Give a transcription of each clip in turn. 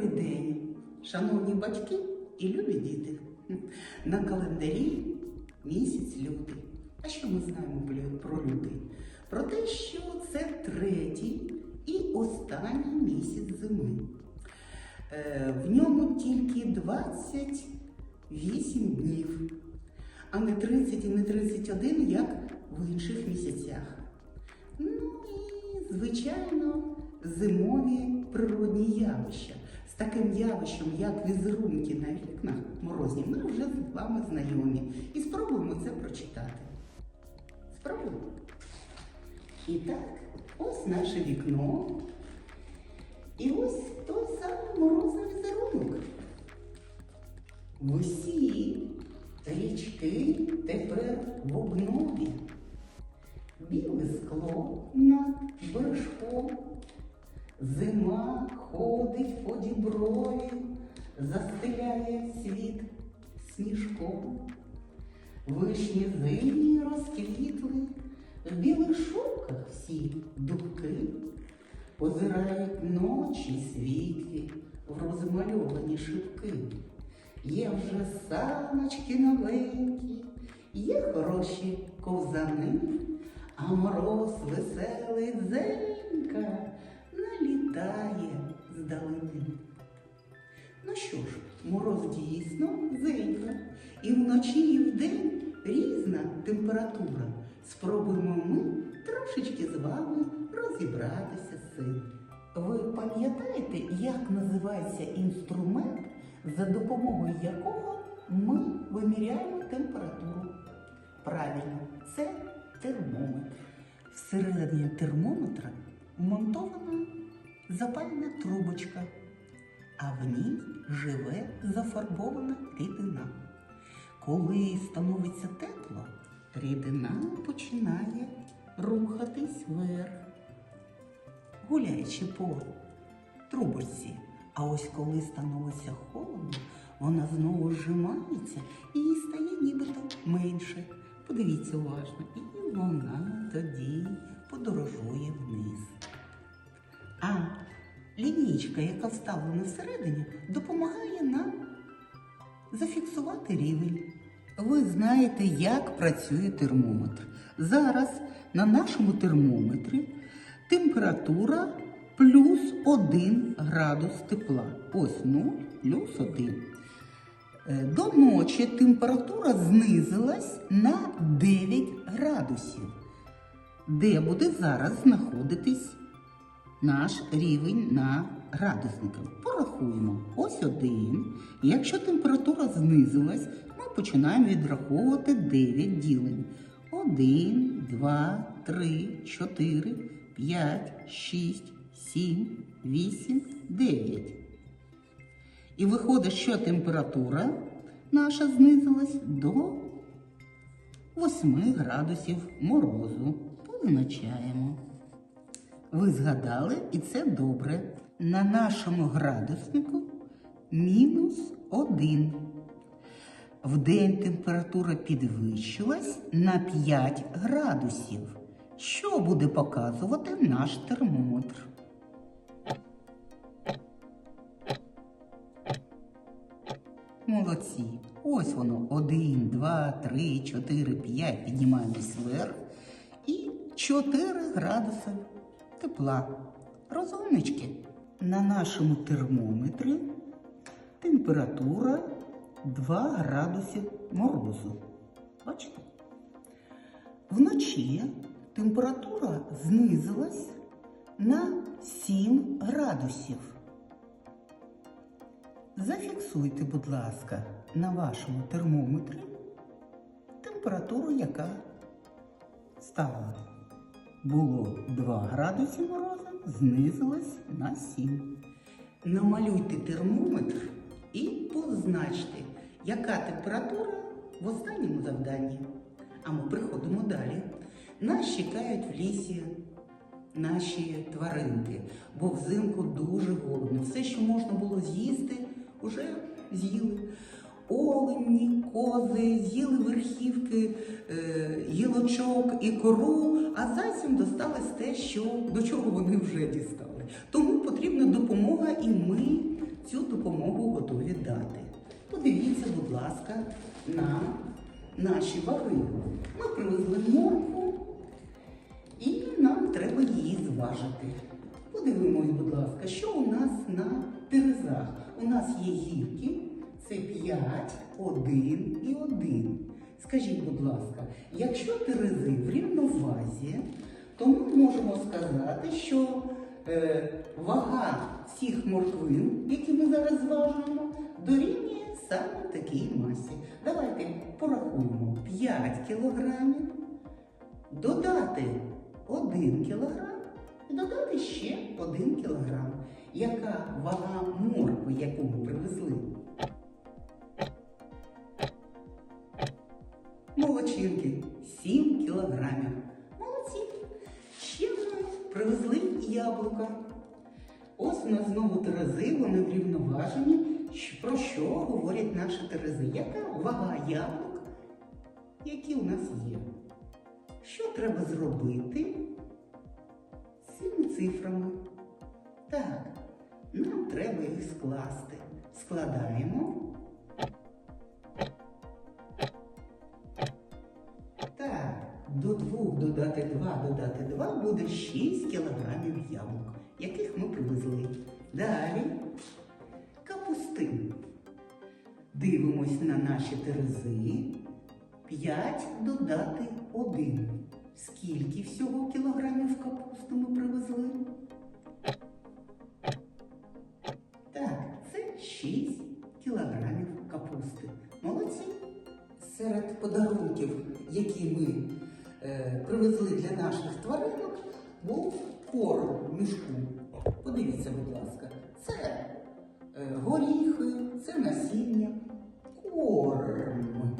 Добрий день, шановні батьки і любі діти. На календарі місяць лютий. А що ми знаємо про- лютий? Про те, що це третій і останній місяць зими. Е, В ньому тільки 28 днів, а не 30 і не 31, як в інших місяцях. Ну і, звичайно, зимові природні явища. Таким явищем, як візерунки на вікнах морозні, ми вже з вами знайомі. І спробуємо це прочитати. Спробуємо. І так, ось наше вікно. І ось той самий морозний візерунок. Усі річки тепер в обнові. Біле скло над бережком. Зима ходить по діброві, застеляє світ сніжком. Вишні зимні розквітли, в білих шовках всі дубки, позирають ночі світлі в розмальовані шибки. Є вже саночки новенькі, є хороші ковзани, а мороз веселий дзенька налітає здалини. Ну що ж, мороз дійсно зенька, і вночі, і вдень різна температура. Спробуємо ми трошечки з вами розібратися з цим. Ви пам'ятаєте, як називається інструмент, за допомогою якого ми виміряємо температуру? Правильно, це термометр. Всередині термометра вмонтована запальна трубочка, а в ній живе зафарбована рідина. Коли становиться тепло, рідина починає рухатись вверх, гуляючи по трубочці. А ось коли становиться холодно, вона знову зжимається і їй стає нібито менше. Подивіться уважно, і вона тоді подорожує вниз. Лінійка, яка вставлена всередині, допомагає нам зафіксувати рівень. Ви знаєте, як працює термометр. Зараз на нашому термометрі температура плюс 1 градус тепла. Ось 0 плюс 1. Е, До ночі температура знизилась на 9 градусів. Де буде зараз знаходитись наш рівень на градусниках? Порахуємо. Ось один. Якщо температура знизилась, ми починаємо відраховувати 9 ділень. 1, 2, 3, 4, 5, 6, 7, 8, 9. І виходить, що температура наша знизилась до 8 градусів морозу. Позначаємо. Ви згадали, і це добре. На нашому градуснику мінус 1. Вдень температура підвищилась на 5 градусів. Що буде показувати наш термометр? Молодці. Ось воно. Один, два, три, чотири, п'ять. Піднімаємось вверх. І 4 градуси тепла. Розумнички. На нашому термометрі температура 2 градуси морозу. Бачите? Вночі температура знизилась на 7 градусів. Зафіксуйте, будь ласка, на вашому термометрі температуру, яка стала. Було 2 градуси морозу, знизилось на 7. Намалюйте термометр і позначте, яка температура в останньому завданні. А ми приходимо далі. Нас чекають в лісі наші тваринки, бо взимку дуже голодно. Все, що можна було з'їсти, вже з'їли. Олені, кози, з'їли верхівки, е, гілочок і кору, а зайцям досталось те, що, до чого вони вже дістали. Тому потрібна допомога, і ми цю допомогу готові дати. Подивіться, будь ласка, на наші ваги. Ми привезли моркву і нам треба її зважити. Подивимось, будь ласка, що у нас на терезах. У нас є гірки, це 5, 1 і 1. Скажіть, будь ласка, якщо терези в рівновазі, то ми можемо сказати, що е, вага всіх морквин, які ми зараз зважуємо, дорівнює саме такій масі. Давайте порахуємо 5 кілограмів, додати 1 кілограм і додати ще 1 кілограм. Яка вага моркви, яку ми привезли? Молодчинки 7 кілограмів. Молодці. Ще ми привезли яблука. Ось у нас знову терези, вони врівноважені. Про що говорять наші терези? Яка вага яблук, які у нас є? Що треба зробити з цими цифрами? Так, нам треба їх скласти. Складаємо. Додати 2 буде 6 кілограмів яблук, яких ми привезли. Далі капустин. Дивимось на наші терези. 5 додати 1. Скільки всього кілограмів капусти ми привезли? Так, це 6 кілограмів капусти. Молодці. Серед подарунків, які ми привезли для наших тваринок, був корм в мішку. Подивіться, будь ласка, це е, горіхи, це насіння, корм.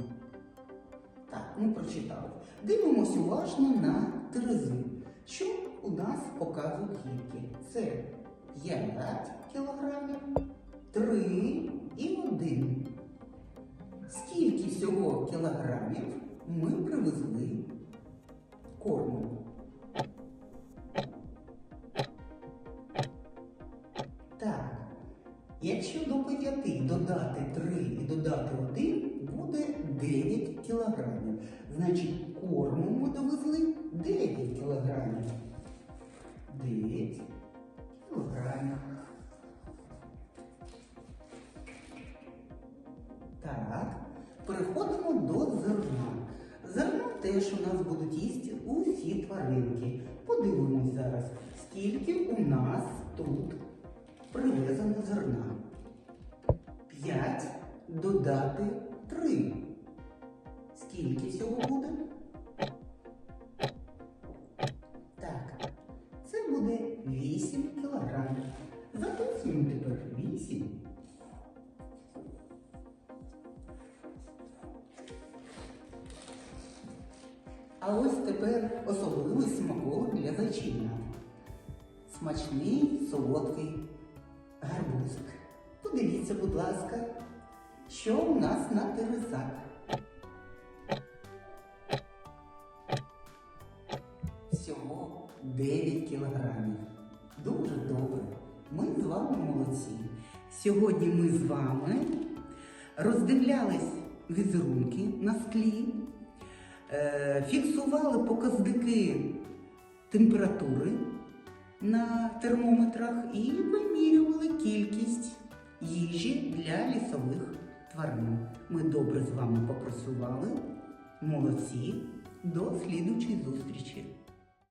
Так, ми прочитали. Дивимось уважно на терези. Що у нас показують гірки? Це 5 кілограмів, 3 і 1. Скільки всього кілограмів ми привезли корму? Так, якщо до 5 додати 3 і додати 1, буде 9 кілограмів. Значить, у нас будуть їсти усі тваринки. Подивимось зараз, скільки у нас тут привезено зерна. 5 додати А ось тепер особливий смаколик для зайчиня. Смачний солодкий гарбузик. Подивіться, будь ласка, що у нас на терезах. Всього 9 кілограмів. Дуже добре. Ми з вами молодці. Сьогодні ми з вами роздивлялись візерунки на склі, фіксували показники температури на термометрах і вимірювали кількість їжі для лісових тварин. Ми добре з вами попрацювали. Молодці. До слідучої зустрічі!